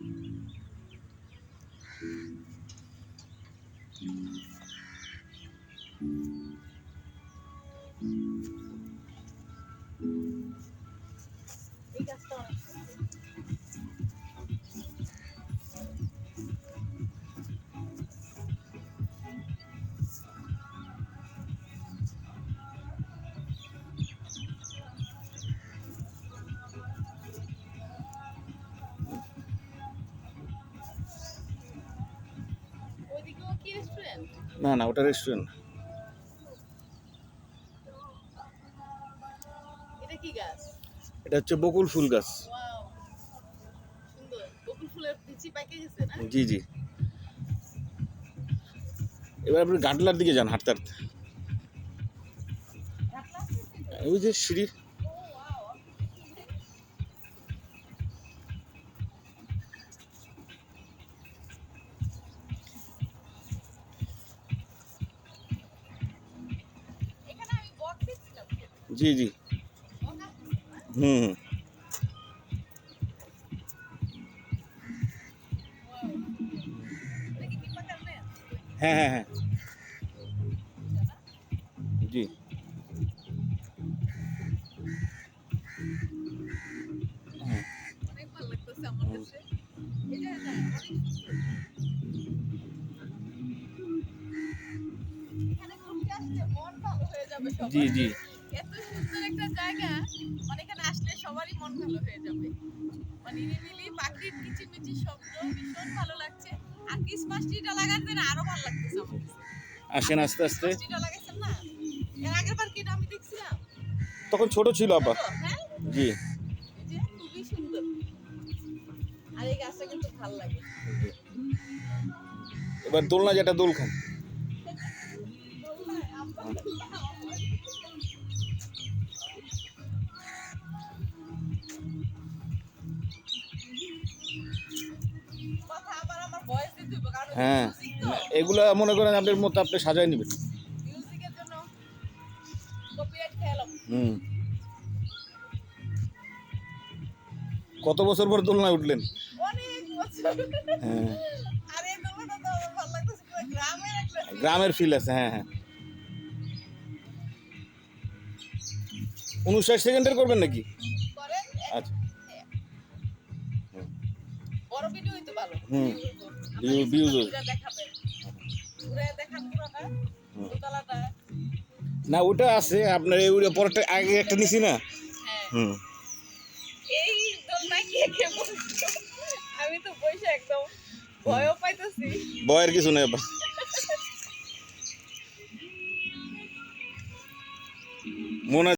এই না না ওটা রেস্টুরেন্ট এটা এটা হচ্ছে বকুল ফুল গাছ। জি জি। এবার আপনি গাটলার দিকে যান হাঁটতে হাঁটতে। ওই যে সিঁড়ি জি জি। হুম? হ্যাঁ হ্যাঁ হ্যাঁ। জি। জি জি। এত সুন্দর একটা জায়গা মানে এখানে আসলে সবারই মন ভালো হয়ে যাবে। মানে নিরিবিলি পাখির কিচিরমিচির শব্দ ভীষণ ভালো লাগছে। আর ক্রিসমাস ট্রিটা লাগাতে না আরও ভালো লাগতেছে আমার আসেন আস্তে আস্তে। ট্রিটা লাগাইছেন না? এর আগের বার কিটা আমি দেখছিলাম? তখন ছোট ছিল আপা হ্যাঁ? জি। খুবই সুন্দর। আর এই গাছটা কিন্তু ভালো লাগে। এবার দোলনা যেটা দোল খান হ্যাঁ এগুলা মনে করেন আপনার মতো আপনি সাজাই নেবেন। হুম। কত বছর পর দোলনায় উঠলেন? হ্যাঁ। গ্রামের ফিল আছে হ্যাঁ হ্যাঁ। উনষাট সেকেন্ডের করবেন নাকি? আচ্ছা। বড় ভিডিও ভালো। হুম। না ওটা আছে আপনার এই পরেরটা আগে একটা নিছি না? হ্যাঁ। হুম। এই দোলনায় কে কে আমি তো বসে একদম ভয়ও পাইতেছি। বয়ের কিছু নেই মনে